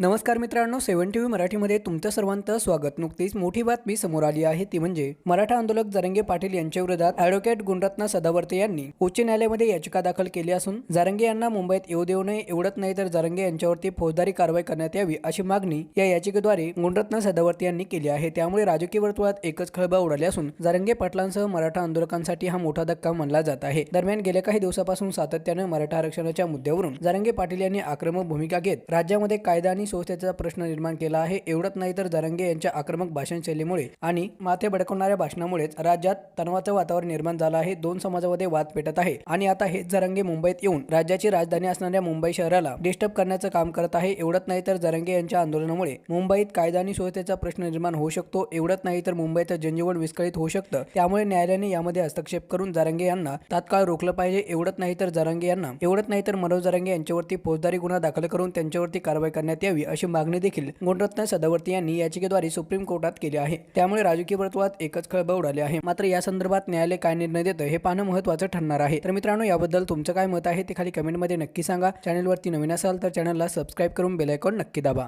नमस्कार मित्रांनो सेवन T V मराठीमध्ये तुमचं सर्वांचं स्वागत. नुकतीच मोठी बातमी समोर आली आहे ती म्हणजे मराठा आंदोलक जरंगे पाटील यांच्या विरोधात ॲडव्होकेट गुणरत्न सदावर्ते यांनी उच्च न्यायालयामध्ये याचिका दाखल केली असून जारंगे यांना मुंबईत येऊ देऊ नये एवढंच नाही तर जारंगे यांच्यावरती फौजदारी कारवाई करण्यात यावी अशी मागणी या याचिकेद्वारे गुणरत्न सदावर्ते यांनी केली आहे. त्यामुळे राजकीय वर्तुळात एकच खळबळ उडाली असून जारंगे पाटलांसह मराठा आंदोलकांसाठी हा मोठा धक्का मानला जात आहे. दरम्यान गेल्या काही दिवसापासून सातत्यानं मराठा आरक्षणाच्या मुद्द्यावरून जारंगे पाटील यांनी आक्रमक भूमिका घेत राज्यामध्ये कायदा आणि संस्थेचा प्रश्न निर्माण केला आहे. एवढंच नाही तर जरंगे यांच्या आक्रमक भाषणशैलीमुळे आणि माथे भडकवणाऱ्या भाषणामुळेच राज्यात तणावाचं वातावरण निर्माण झालं आहे. दोन समाजामध्ये वाद पेटत आहे. आणि आता हेच जरंगे मुंबईत येऊन राज्याची राजधानी असणाऱ्या मुंबई शहराला डिस्टर्ब करण्याचं काम करत आहे. एवढंच नाही तर जरंगे यांच्या आंदोलनामुळे मुंबईत कायदा आणि सुव्यवस्थेचा प्रश्न निर्माण होऊ शकतो. एवढंच नाही तर मुंबईचं जनजीवन विस्कळीत होऊ शकतं. त्यामुळे न्यायालयाने यामध्ये हस्तक्षेप करून जरंगे यांना तात्काळ रोखलं पाहिजे. एवढंच नाही तर जरंगे यांना एवढंच नाही तर मनोज जरंगे यांच्यावरती फौजदारी गुन्हा दाखल करून त्यांच्यावरती कारवाई करण्यात यावी. अशी मागणी देखील गुणरत्न सदावर्ती यांनी याचिकेद्वारे सुप्रीम कोर्टात केली आहे. त्यामुळे राजकीय वर्तुळात एकच खळबळ उडाली आहे. मात्र या संदर्भात न्यायालय काय निर्णय देतं हे पाहणं महत्त्वाचं ठरणार आहे. तर मित्रांनो याबद्दल तुमचं काय मत आहे ते खाली कमेंटमध्ये नक्की सांगा. चॅनलवरती नवीन असाल तर चॅनलला सबस्क्राईब करून बेलायकॉन नक्की दाबा.